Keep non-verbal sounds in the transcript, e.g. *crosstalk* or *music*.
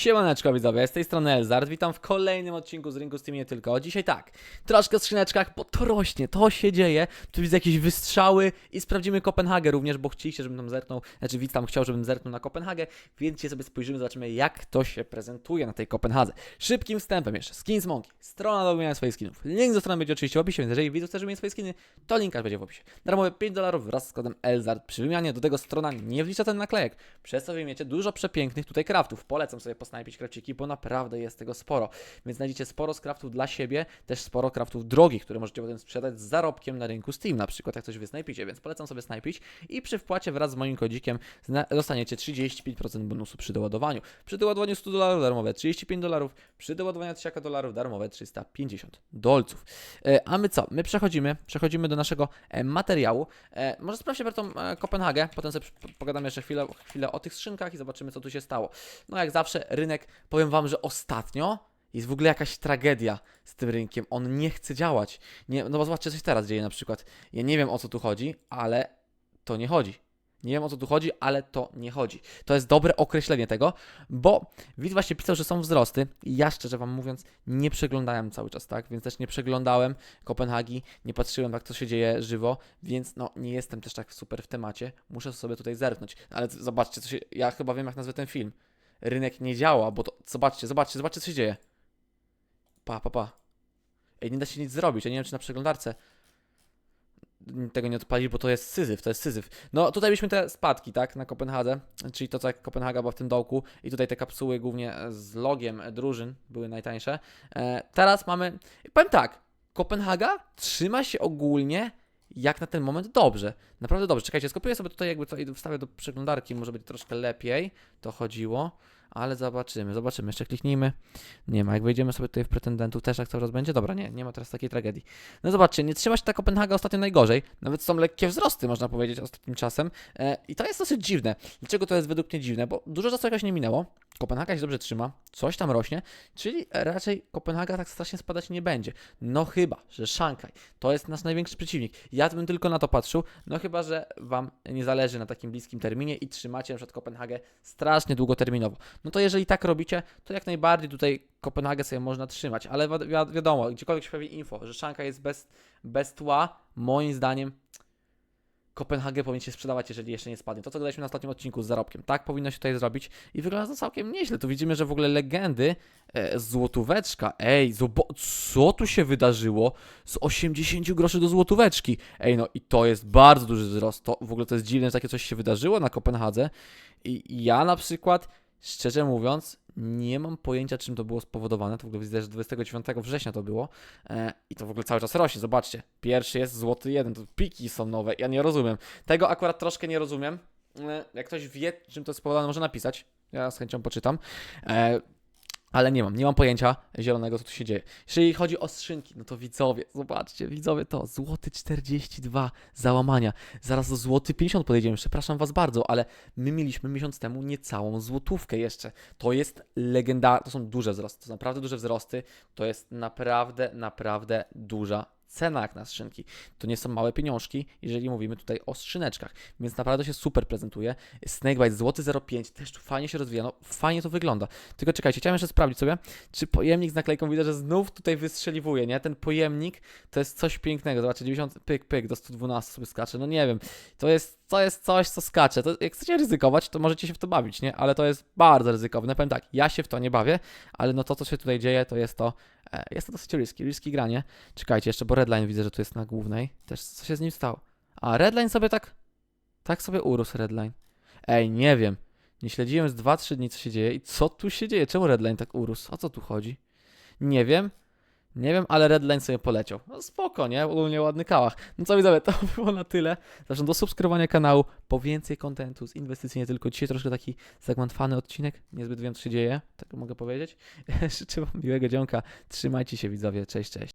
Siemaneczko widzowie, z tej strony Elzard, witam w kolejnym odcinku z Ringu Steam nie tylko. Dzisiaj tak, troszkę o skrzyneczkach, bo to rośnie, to się dzieje. Tu widzę jakieś wystrzały i sprawdzimy Kopenhagę również, bo chcieliście, żebym tam zerknął, znaczy widz tam chciał, żebym zerknął na Kopenhagę, więc dzisiaj sobie spojrzymy, zobaczymy jak to się prezentuje na tej Kopenhadze. Szybkim wstępem jeszcze, Skins Monkey, strona do wymiany swoich skinów. Link do strony będzie oczywiście w opisie, więc jeżeli widzów chce wymienić swoje skiny, to link będzie w opisie. Darmowe 5 dolarów wraz z kodem Elzard przy wymianie, do tego strona nie wlicza ten naklejek, przez co wyjmiecie dużo przepięknych tutaj craftów. Polecam sobie posnajpić krafciki, bo naprawdę jest tego sporo. Więc znajdziecie sporo z craftów dla siebie, też sporo craftów drogich, które możecie potem sprzedać z zarobkiem na rynku Steam, na przykład jak coś wy snajpicie, więc polecam sobie snajpić i przy wpłacie wraz z moim kodzikiem dostaniecie 35% bonusu przy doładowaniu. Przy doładowaniu 100 dolarów darmowe 35 dolarów, przy doładowaniu 1000 dolarów darmowe 350 dolców. E, a my co? My przechodzimy, przechodzimy do naszego e, materiału. E, może sprawdźcie Bertą Kopenhagę, potem sobie pogadamy jeszcze chwilę, chwilę o tych skrzynkach i zobaczymy co tu się stało. No jak zawsze rynek, powiem wam, że ostatnio jest w ogóle jakaś tragedia z tym rynkiem. On nie chce działać. Nie, no bo zobaczcie, co się teraz dzieje na przykład. Ja nie wiem o co tu chodzi, ale to nie chodzi. Nie wiem o co tu chodzi, ale to nie chodzi. To jest dobre określenie tego, bo widz właśnie pisał, że są wzrosty. I ja szczerze wam mówiąc, nie przeglądałem cały czas, tak? Więc też nie przeglądałem Kopenhagi, nie patrzyłem jak to się dzieje żywo, więc no nie jestem też tak super w temacie. Muszę sobie tutaj zerknąć. Ale zobaczcie, co się. Ja chyba wiem, jak nazwę ten film rynek nie działa, bo to, zobaczcie, zobaczcie, zobaczcie, co się dzieje. Pa, pa, pa. Ej, nie da się nic zrobić, ja nie wiem, czy na przeglądarce tego nie odpalić, bo to jest syzyf, to jest syzyf. No, tutaj mieliśmy te spadki, tak, na Kopenhadze, czyli to, co jak Kopenhaga była w tym dołku i tutaj te kapsuły głównie z logiem drużyn były najtańsze. E, teraz mamy, powiem tak, Kopenhaga trzyma się ogólnie jak na ten moment dobrze. Naprawdę dobrze. Czekajcie, skopiuję sobie tutaj jakby to i wstawię do przeglądarki, może być troszkę lepiej. To chodziło. Ale zobaczymy, zobaczymy. Jeszcze kliknijmy. Nie ma. Jak wejdziemy sobie tutaj w pretendentów, też jak cały czas będzie? Dobra, nie, nie ma teraz takiej tragedii. No zobaczcie, nie trzyma się ta Kopenhaga ostatnio najgorzej. Nawet są lekkie wzrosty, można powiedzieć, ostatnim czasem. E, I to jest dosyć dziwne. Dlaczego to jest według mnie dziwne? Bo dużo czasu jakoś nie minęło. Kopenhaga się dobrze trzyma, coś tam rośnie, czyli raczej Kopenhaga tak strasznie spadać nie będzie. No chyba, że Szanghaj to jest nasz największy przeciwnik. Ja bym tylko na to patrzył, no chyba, że Wam nie zależy na takim bliskim terminie i trzymacie na przykład Kopenhagę strasznie długoterminowo. No to jeżeli tak robicie, to jak najbardziej tutaj Kopenhagę sobie można trzymać, ale wi- wi- wiadomo, gdziekolwiek się pojawi info, że Szanghaj jest bez, bez tła, moim zdaniem Kopenhagę powinien się sprzedawać, jeżeli jeszcze nie spadnie. To, co gadaliśmy na ostatnim odcinku z zarobkiem. Tak powinno się tutaj zrobić i wygląda to całkiem nieźle. Tu widzimy, że w ogóle legendy, e, złotóweczka, ej, co tu się wydarzyło? Z 80 groszy do złotóweczki. Ej, no i to jest bardzo duży wzrost. To w ogóle to jest dziwne, że takie coś się wydarzyło na Kopenhadze. I ja na przykład, szczerze mówiąc, nie mam pojęcia, czym to było spowodowane. To w ogóle widzę, że 29 września to było. E, I to w ogóle cały czas rośnie. Zobaczcie. Pierwszy jest złoty jeden. To piki są nowe. Ja nie rozumiem. Tego akurat troszkę nie rozumiem. E, jak ktoś wie, czym to jest spowodowane, może napisać. Ja z chęcią poczytam. E, ale nie mam, nie mam pojęcia zielonego, co tu się dzieje. Jeżeli chodzi o skrzynki, no to widzowie, zobaczcie, widzowie to, złoty 42 załamania, zaraz do złoty 50 podejdziemy, przepraszam was bardzo, ale my mieliśmy miesiąc temu niecałą złotówkę jeszcze. To jest legenda, to są duże wzrosty, to są naprawdę duże wzrosty, to jest naprawdę, naprawdę duża cena jak na skrzynki. To nie są małe pieniążki, jeżeli mówimy tutaj o skrzyneczkach, więc naprawdę się super prezentuje. Snakebite złoty 05 też tu fajnie się rozwija, no fajnie to wygląda. Tylko czekajcie, chciałem jeszcze sprawdzić sobie, czy pojemnik z naklejką widzę, że znów tutaj wystrzeliwuje, nie? Ten pojemnik to jest coś pięknego. Zobaczcie, 90 pyk, pyk, do 112 sobie skacze. No nie wiem, to jest, to jest coś, co skacze. To, jak chcecie ryzykować, to możecie się w to bawić, nie? Ale to jest bardzo ryzykowne. Powiem tak, ja się w to nie bawię, ale no to, co się tutaj dzieje, to jest to, e, jest to dosyć risky, risky granie. Czekajcie, jeszcze, bo Redline widzę, że tu jest na głównej. Też co się z nim stało? A, Redline sobie tak, tak sobie urósł Redline. Ej, nie wiem. Nie śledziłem z 2-3 dni, co się dzieje i co tu się dzieje? Czemu Redline tak urósł? O co tu chodzi? Nie wiem. Nie wiem, ale Redline sobie poleciał. No spoko, nie? Ogólnie ładny kałach. No co widzowie, *laughs* to było na tyle. Zapraszam do subskrybowania kanału po więcej kontentu z inwestycji nie tylko. Dzisiaj troszkę taki zagmatwany odcinek. Niezbyt wiem, co się dzieje, tak mogę powiedzieć. *laughs* Życzę wam miłego dzionka. Trzymajcie się widzowie. Cześć, cześć.